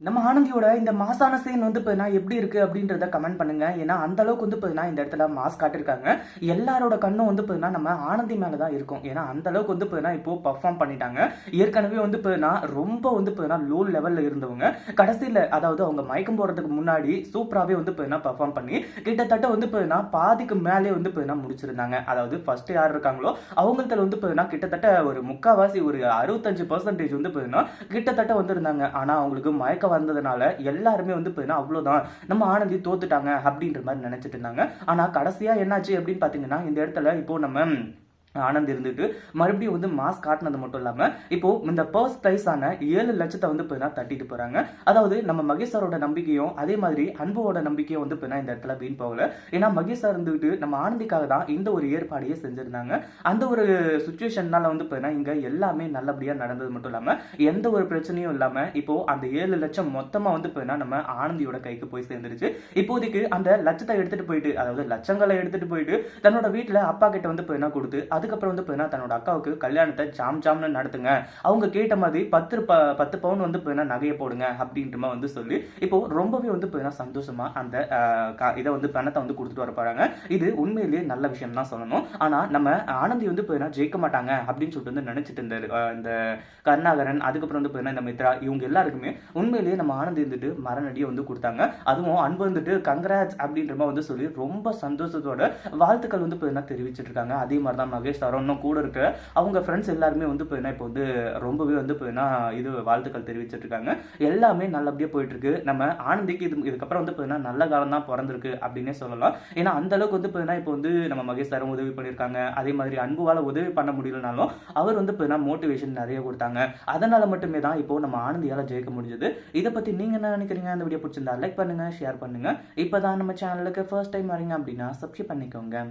நம்ம ஆனந்தியோட இந்த மாசான சீன் வந்து பார்த்தீங்கன்னா எப்படி இருக்கு அப்படின்றத கமெண்ட் பண்ணுங்க ஏன்னா அந்த அளவுக்கு வந்து பார்த்தீங்கன்னா இந்த இடத்துல மாஸ் காட்டிருக்காங்க எல்லாரோட கண்ணும் வந்து பார்த்தீங்கன்னா நம்ம ஆனந்தி மேலே தான் இருக்கும் ஏன்னா அந்த அளவுக்கு வந்து பார்த்தீங்கன்னா இப்போ பர்ஃபார்ம் பண்ணிட்டாங்க ஏற்கனவே வந்து பார்த்தீங்கன்னா ரொம்ப வந்து பார்த்தீங்கன்னா லோ லெவல்ல இருந்தவங்க கடைசியில் அதாவது அவங்க மயக்கம் போடுறதுக்கு முன்னாடி சூப்பராகவே வந்து பார்த்தீங்கன்னா பர்ஃபார்ம் பண்ணி கிட்டத்தட்ட வந்து பார்த்தீங்கன்னா பாதிக்கு மேலே வந்து பார்த்தீங்கன்னா முடிச்சிருந்தாங்க அதாவது ஃபர்ஸ்ட் யார் இருக்காங்களோ அவங்கள்ட்ட வந்து பார்த்தீங்கன்னா கிட்டத்தட்ட ஒரு முக்காவாசி ஒரு அறுபத்தஞ்சு பர்சன்டேஜ் வந்து பார்த்தீங்கன்னா கிட்டத்தட்ட வந்திருந்தாங்க ஆனால் அவங்களுக்கு மயக்கம் வந்ததுனால எல்லாருமே வந்து பார்த்தீங்கன்னா அவ்வளோதான் நம்ம ஆனந்தி தோத்துட்டாங்க அப்படின்ற மாதிரி நினைச்சிட்டு இருந்தாங்க. ஆனால் கடைசியாக என்னாச்சு அப்படின்னு பார்த்தீங்கன்னா இந்த இடத்துல இப்போ நம்ம ஆனந்த் இருந்துட்டு மறுபடியும் வந்து மாஸ் காட்டினது மட்டும் இல்லாம இப்போ இந்த பர்ஸ் பிரைஸான ஏழு லட்சத்தை வந்து பார்த்தீங்கன்னா தட்டிட்டு போறாங்க. அதாவது நம்ம மகேஷரோட நம்பிக்கையும் அதே மாதிரி அன்புவோட நம்பிக்கையும் வந்து பார்த்தீங்கன்னா இந்த இடத்துல வீண் போகல. ஏன்னா மகேஷா இருந்துட்டு நம்ம ஆனந்திக்காக தான் இந்த ஒரு ஏற்பாடையே செஞ்சிருந்தாங்க. அந்த ஒரு சுச்சுவேஷன்னால வந்து பார்த்தீங்கன்னா இங்க எல்லாமே நல்லபடியா நடந்தது மட்டும் இல்லாம எந்த ஒரு பிரச்சனையும் இல்லாம இப்போ அந்த ஏழு லட்சம் மொத்தமா வந்து பார்த்தீங்கன்னா நம்ம ஆனந்தியோட கைக்கு போய் சேர்ந்துருச்சு. இப்போதைக்கு அந்த லட்சத்தை எடுத்துட்டு போயிட்டு அதாவது லட்சங்களை எடுத்துட்டு போயிட்டு தன்னோட வீட்டுல அப்பா கிட்ட வந்து பார்த்தீங்கன்னா கொடுத்து அதுக்கப்புறம் வந்து பார்த்தீங்கன்னா தன்னோட அக்காவுக்கு கல்யாணத்தை ஜாம் ஜாம்னு நடத்துங்க. அவங்க கேட்ட மாதிரி பத்து ப பத்து பவுன் வந்து பார்த்தீங்கன்னா நகையை போடுங்க அப்படின்றமா வந்து சொல்லி இப்போ ரொம்பவே வந்து பார்த்தீங்கன்னா சந்தோஷமா அந்த இதை வந்து பணத்தை வந்து கொடுத்துட்டு வர போறாங்க. இது உண்மையிலேயே நல்ல விஷயம் தான் சொல்லணும். ஆனா நம்ம ஆனந்தி வந்து பார்த்தீங்கன்னா ஜெயிக்க மாட்டாங்க அப்படின்னு சொல்லிட்டு வந்து நினைச்சிட்டு இருந்தாரு இந்த கருணாகரன் அதுக்கப்புறம் வந்து பார்த்தீங்கன்னா இந்த மித்ரா இவங்க எல்லாருக்குமே உண்மையிலேயே நம்ம ஆனந்தி இருந்துட்டு மரணடியை வந்து கொடுத்தாங்க. அதுவும் அன்பு வந்துட்டு கங்கராஜ் அப்படின்ற மாதிரி வந்து சொல்லி ரொம்ப சந்தோஷத்தோட வாழ்த்துக்கள் வந்து பார்த்தீங்கன்னா தெரிவிச்சிட்டு இருக்காங்க. அதே மாதிரி தான் மகேஷ் சரவணும் கூட இருக்க அவங்க ஃப்ரெண்ட்ஸ் எல்லாருமே வந்து பார்த்தீங்கன்னா இப்போ வந்து ரொம்பவே வந்து பார்த்தீங்கன்னா இது வாழ்த்துக்கள் தெரிவிச்சிட்டு இருக்காங்க. எல்லாமே நல்லபடியாக போயிட்டு இருக்கு நம்ம ஆனந்திக்கு இது இதுக்கப்புறம் வந்து பார்த்தீங்கன்னா நல்ல காலம் தான் பிறந்திருக்கு அப்படின்னே சொல்லலாம். ஏன்னா அந்த அளவுக்கு வந்து பார்த்தீங்கன்னா இப்போ வந்து நம்ம மகேஷ் சாரும் உதவி பண்ணியிருக்காங்க. அதே மாதிரி அன்புவால உதவி பண்ண முடியலனாலும் அவர் வந்து இப்போ மோட்டிவேஷன் நிறைய கொடுத்தாங்க. அதனால மட்டுமே தான் இப்போ நம்ம ஆனந்தியால ஜெயிக்க முடிஞ்சது. இதை பத்தி நீங்க என்ன நினைக்கிறீங்க? அந்த வீடியோ பிடிச்சிருந்தா லைக் பண்ணுங்க ஷேர் பண்ணுங்க. இப்போதான் நம்ம சேனலுக்கு ஃபர்ஸ்ட் டைம் வரீங்க அப்படின்னா சப்ஸ்கிரைப் பண்ணிக்கோங்க.